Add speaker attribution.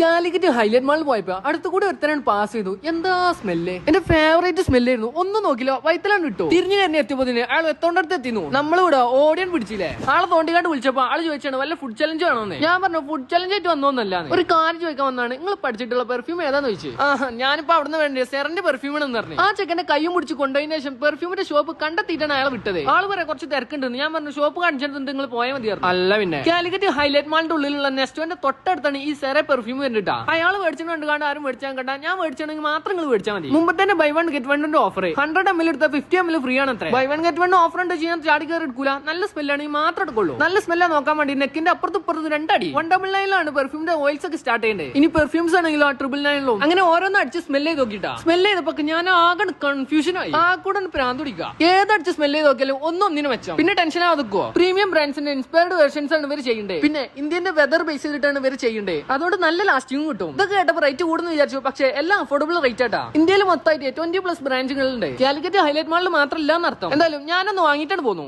Speaker 1: Calicut highlight മാളിൽ പോയപ്പോ അടുത്ത കൂടെ ഒരുത്തനാണ് പാസ് ചെയ്തു. എന്താ സ്മെല്ല് എന്റെ ഫേവറേറ്റ് സ്മെല്ലായിരുന്നു ഒന്നും നോക്കില്ല. വൈത്തലാണ് കിട്ടും തിരിഞ്ഞു തന്നെ എത്തിയപ്പോ അയാൾ എത്തോണ്ടടുത്ത് എത്തിന്നു. നമ്മളിവിടെ ഓടിയൻ പിടിച്ചില്ലേ? ആളെ തോണ്ടിക്കാണ്ട് വിളിച്ചപ്പോ ആൾ ചോദിച്ചാണ് വല്ല ഫുഡ് ചലഞ്ച് വേണമെന്ന് ഞാൻ പറഞ്ഞു ഫുഡ് ചലഞ്ച് ആയിട്ട് വന്നോന്നല്ല ഒരു കാര്യം ചോദിക്കാൻ വന്നാണ്. നിങ്ങൾ പഠിച്ചിട്ടുള്ള പെർഫ്യൂം ഏതാന്ന് ചോദിച്ചു? ഞാനിപ്പോ അവിടുന്ന് വേണ്ടി സെറന്റെ പെർഫ്യൂം എന്ന് പറഞ്ഞു. ആ ചെക്കന്റെ കൈയും പിടിച്ച് കൊണ്ടുപോയതിനു ശേഷം പെർഫ്യൂമിന്റെ ഷോപ്പ് കണ്ടെത്തിയിട്ടാണ് അയാൾ വിട്ടത്. ആൾ വരെ കുറച്ച് തിരക്കുണ്ടെന്ന്. ഞാൻ പറഞ്ഞു ഷോപ്പ് കാണിച്ചിട്ടുണ്ട് നിങ്ങൾ പോയാൽ മതിയായിരുന്നു. അല്ല പിന്നെ. കാലിക്കറ്റ് ഹൈലൈറ്റ് മാളിന്റെ ഉള്ളിലുള്ള നെസ്റ്റോന്റെ തൊട്ടടുത്താണ് ഈ സെറ പെർഫ്യൂം വരുന്നുട്ടാ. അയാൾ മേടിച്ചിട്ടുണ്ട് കണ്ട് കാണാൻ ആരും മേടിച്ചാൽ കണ്ട. ഞാൻ മേടിച്ചാണെങ്കിൽ മാത്രം നിങ്ങൾ മേടിച്ചാൽ മതി. മുമ്പ് തന്നെ ബൈ വൺ ഗെറ്റ് വണ്ണിന്റെ ഓഫർ ഹൺഡ്രഡ് എം എൽ എടുത്ത ഫിഫ്റ്റി എം എൽ ഫ്രീ ആണ് അത്ര. Buy one get one offer ഉണ്ട് ചെയ്യാൻ ചാടി കയറി എടുക്കൂല. നല്ല സ്മെല്ലാണെങ്കിൽ മാത്രം എടുക്കുള്ളൂ. നല്ല സ്മെല്ലാ നോക്കാൻ വേണ്ടി നെക്കിന്റെ അപ്പുറത്ത് ഇപ്പുറത്ത് രണ്ടടി. വൺ ഡബിൾ നയനിലാണ് പെർഫ്യൂമിന്റെ ഓയിൽസ് ഒക്കെ സ്റ്റാർട്ട് ചെയ്യേണ്ടത് ഇനി പെർഫ്യൂംസ് ആണെങ്കിലോ ട്രിപ്പിൾ നയനിലും അങ്ങനെ ഓരോന്ന് അടിച്ച് സ്മെൽ ചെയ്ത് നോക്കിട്ടാ. സ്മെൽ ചെയ്തപ്പോ ഞാൻ ആകെ കൺഫ്യൂഷൻ ആയി. ആ കൂടെ പ്രാന്ത് പിടിക്കുക ഏതടിച്ച് സ്മെൽ ചെയ്ത് നോക്കിയാലും ഒന്നും ഒന്നിനും വെച്ചാൽ പിന്നെ ടെൻഷൻ ആകുമോ പ്രീമിയം ബ്രാൻഡ്സിന്റെ ഇൻസ്പയർഡ് വെർഷൻസ് ആണ് ഇവർ ചെയ്യേണ്ടത് പിന്നെ ഇന്ത്യന്റെ വെതർ ബേസ് ചെയ്തിട്ടാണ് ഇവർ ചെയ്യേണ്ടത് അതുകൊണ്ട് നല്ല ലാസ്റ്റിംഗ് കിട്ടും. ഇതൊക്കെ കേട്ടപ്പോൾ റേറ്റ് കൂടുന്നു വിചാരിച്ചു. പക്ഷേ എല്ലാം അഫോർഡബിൾ റേറ്റ് ആട്ടാ ഇന്ത്യയിൽ മൊത്തമായിട്ട് ട്വന്റി പ്ലസ് ബ്രാഞ്ചുകളുണ്ട് കാലിക്കറ്റ് ഹൈലൈറ്റ് മാളിൽ മാത്രമല്ല എന്നർത്ഥം. എന്തായാലും ഞാനൊന്ന് വാങ്ങിയിട്ടാണ് പോന്നു.